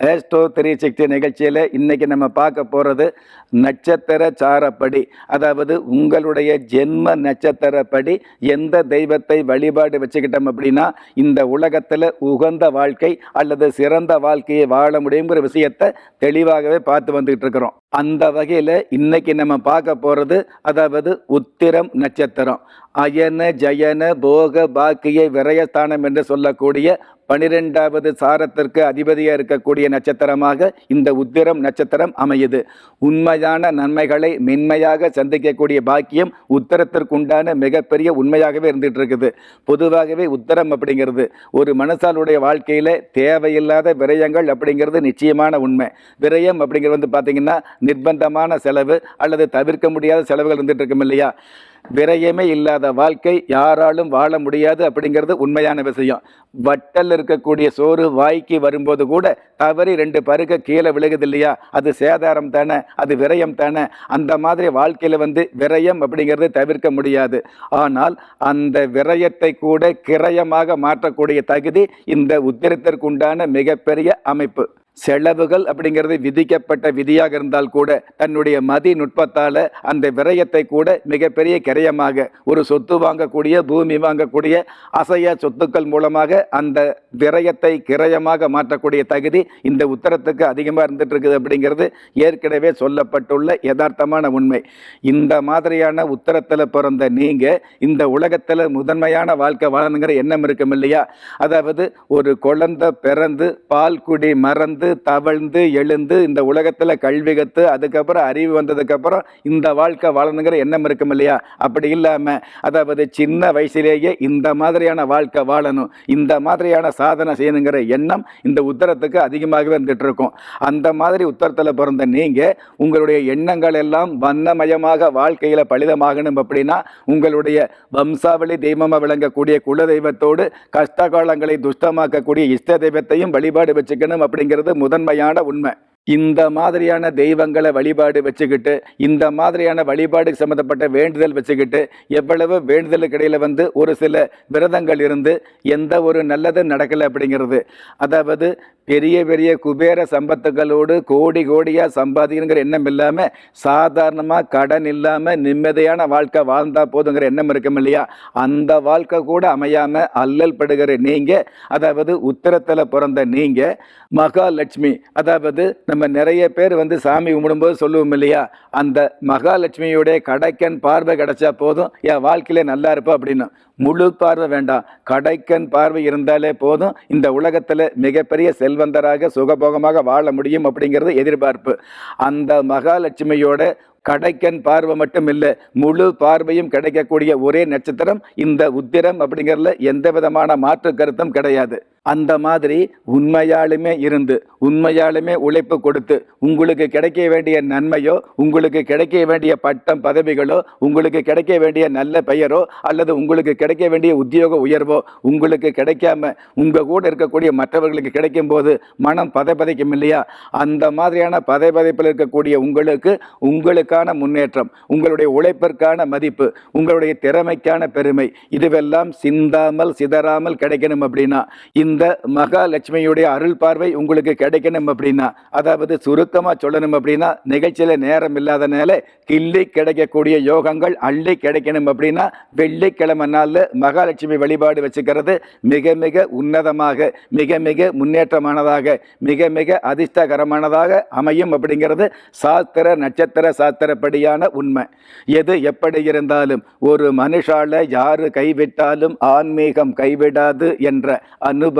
Astro three Sakthi நிகழ்ச்சியில் இன்னைக்கு நம்ம பார்க்க போகிறது நட்சத்திர சாரப்படி. அதாவது உங்களுடைய ஜென்ம நட்சத்திரப்படி எந்த தெய்வத்தை வழிபாடு வச்சுக்கிட்டோம் அப்படின்னா இந்த உலகத்தில் உகந்த வாழ்க்கை அல்லது சிறந்த வாழ்க்கையை வாழ முடியுங்கிற விஷயத்தை தெளிவாகவே பார்த்து வந்துக்கிட்டு இருக்கிறோம். அந்த வகையில் இன்னைக்கு நம்ம பார்க்க போகிறது அதாவது உத்திரம் நட்சத்திரம். அயன ஜயன போக பாக்கிய விரயஸ்தானம் என்று சொல்லக்கூடிய பனிரெண்டாவது சாரத்திற்கு அதிபதியாக இருக்கக்கூடிய நட்சத்திரமாக இந்த உத்திரம் நட்சத்திரம் அமையுது. உண்மையான நன்மைகளை மென்மையாக சந்திக்கக்கூடிய பாக்கியம் உத்தரத்திற்குண்டான மிகப்பெரிய உண்மையாகவே இருந்துட்டு இருக்குது பொதுவாகவே உத்தரம் அப்படிங்கிறது ஒரு மனுஷாலுடைய வாழ்க்கையில் தேவையில்லாத விரயங்கள் அப்படிங்கிறது நிச்சயமான உண்மை. விரயம் அப்படிங்கிறது வந்து பார்த்தீங்கன்னா நிர்பந்தமான செலவு அல்லது தவிர்க்க முடியாத செலவுகள் இருந்துட்டு இருக்கும் இல்லையா? விரயமே இல்லாத வாழ்க்கை யாராலும் வாழ முடியாது அப்படிங்கிறது உண்மையான விஷயம். வட்டல் இருக்கக்கூடிய சோறு வாய்க்கு வரும்போது கூட தவறி ரெண்டு பருக்க கீழே விழுகுது இல்லையா? அது சேதாரம் தானே அது விரயம் தானே. அந்த மாதிரி வாழ்க்கையில் வந்து விரயம் அப்படிங்கிறது தவிர்க்க முடியாது. ஆனால் அந்த விரயத்தை கூட கிரயமாக மாற்றக்கூடிய தகுதி இந்த உத்திரத்திற்குண்டான மிகப்பெரிய அமைப்பு. செலவுகள் அப்படிங்கிறது விதிக்கப்பட்ட விதியாக இருந்தால் கூட தன்னுடைய மதி நுட்பத்தால் அந்த விரயத்தை கூட மிகப்பெரிய கரையமாக ஒரு சொத்து வாங்கக்கூடிய பூமி வாங்கக்கூடிய அசைய சொத்துக்கள் மூலமாக அந்த விரயத்தை கிரயமாக மாற்றக்கூடிய தகுதி இந்த உத்தரத்துக்கு அதிகமாக இருந்துட்டு இருக்குது அப்படிங்கிறது ஏற்கனவே சொல்லப்பட்டுள்ள யதார்த்தமான உண்மை. இந்த மாதிரியான உத்தரத்தில் பிறந்த நீங்கள் இந்த உலகத்தில் முதன்மையான வாழ்க்கை வாழணுங்கிற எண்ணம் இருக்கும் இல்லையா அதாவது ஒரு குழந்தை பிறந்து பால் குடி மறந்து பிறந்து தவழ்ந்து எழுந்து இந்த உலகத்தில் கல்வி கற்று அதுக்கப்புறம் அறிவு வந்ததுக்கப்புறம் இந்த வாழ்க்கை வாழணுங்கிற எண்ணம் இருக்கும் இல்லையா? அப்படி இல்லாமல் அதாவது சின்ன வயசுலேயே இந்த மாதிரியான வாழ்க்கை வாழணும் இந்த மாதிரியான சாதனை செய்யணுங்கிற எண்ணம் இந்த உத்தரத்துக்கு அதிகமாகவே இருந்துட்டு இருக்கும். அந்த மாதிரி உத்தரத்தில் பிறந்த நீங்கள் உங்களுடைய எண்ணங்கள் எல்லாம் வண்ணமயமாக வாழ்க்கையில் பலிதமாகணும் அப்படின்னா உங்களுடைய வம்சாவளி தெய்வமாக விளங்கக்கூடிய குல தெய்வத்தோடு கஷ்ட காலங்களை துஷ்டமாக்கக்கூடிய இஷ்ட தெய்வத்தையும் வழிபாடு வச்சுக்கணும் அப்படிங்கிறது முதன்மையான உண்மை. இந்த மாதிரியான தெய்வங்களை வழிபாடு வச்சுக்கிட்டு இந்த மாதிரியான வழிபாடு சம்மந்தப்பட்ட வேண்டுதல் வச்சுக்கிட்டு எவ்வளவு வேண்டுதலுக்கு இடையில் வந்து ஒரு சில விரதங்கள் இருந்து எந்த ஒரு நல்லதும் நடக்கலை அப்படிங்கிறது. அதாவது பெரிய பெரிய குபேர சம்பத்துகளோடு கோடி கோடியாக சம்பாதிக்கணுங்கிற எண்ணம் இல்லாமல் சாதாரணமாக கடன் இல்லாமல் நிம்மதியான வாழ்க்கை வாழ்ந்தா போதுங்கிற எண்ணம் இருக்கும் இல்லையா? அந்த வாழ்க்கை கூட அமையாமல் அல்லல் படுகிற நீங்கள் அதாவது உத்தரத்தில் பிறந்த நீங்கள் மகாலட்சுமி அதாவது நம்ம நிறைய பேர் வந்து சாமி கும்பிடும்போது சொல்லுவோம் இல்லையா? அந்த மகாலட்சுமியுடைய கடைக்கன் பார்வை கிடைச்சா போதும் என் வாழ்க்கையிலே நல்லா இருப்போம் அப்படின்னு. முழு பார்வை வேண்டாம். கடைக்கன் பார்வை இருந்தாலே போதும். இந்த உலகத்தில் மிகப்பெரிய செல்வந்தராக சுகபோகமாக வாழ முடியும் அப்படிங்கிறது எதிர்பார்ப்பு. அந்த மகாலட்சுமியோட கடைக்கன் பார்வை மட்டும் இல்லை முழு பார்வையும் கிடைக்கக்கூடிய ஒரே நட்சத்திரம் இந்த உத்திரம் அப்படிங்கிறதுல எந்த விதமான மாற்று கருத்தும் கிடையாது. அந்த மாதிரி உண்மையாலுமே இருந்து உண்மையாலுமே உழைப்பு கொடுத்து உங்களுக்கு கிடைக்க வேண்டிய நன்மையோ உங்களுக்கு கிடைக்க வேண்டிய பட்டம் பதவிகளோ உங்களுக்கு கிடைக்க வேண்டிய நல்ல பெயரோ அல்லது உங்களுக்கு கிடைக்க வேண்டிய உத்தியோக உயர்வோ உங்களுக்கு கிடைக்காம உங்கள் கூட இருக்கக்கூடிய மற்றவர்களுக்கு கிடைக்கும் போது மனம் பதைப்பதைக்கும் இல்லையா? அந்த மாதிரியான பதைப்பதைப்பில் இருக்கக்கூடிய உங்களுக்கு உங்களுக்கான முன்னேற்றம் உங்களுடைய உழைப்பிற்கான மதிப்பு உங்களுடைய திறமைக்கான பெருமை இதுவெல்லாம் சிந்தாமல் சிதறாமல் கிடைக்கணும் அப்படின்னா இந்த இந்த மகாலட்சுமியுடைய அருள் பார்வை உங்களுக்கு கிடைக்கணும் அப்படின்னா அதாவது சுருக்கமாக சொல்லணும் அப்படின்னா நிகழ்ச்சியில் நேரம் இல்லாதனால கிள்ளி கிடைக்கக்கூடிய யோகங்கள் அள்ளி கிடைக்கணும் அப்படின்னா வெள்ளிக்கிழமை நாளில் மகாலட்சுமி வழிபாடு வச்சுக்கிறது மிக மிக உன்னதமாக மிக மிக முன்னேற்றமானதாக மிக மிக அதிர்ஷ்டகரமானதாக அமையும் அப்படிங்கிறது சாஸ்திர நட்சத்திர சாஸ்திரப்படியான உண்மை. எது எப்படி இருந்தாலும் ஒரு மனுஷால யாரு கைவிட்டாலும் ஆன்மீகம் கைவிடாது என்ற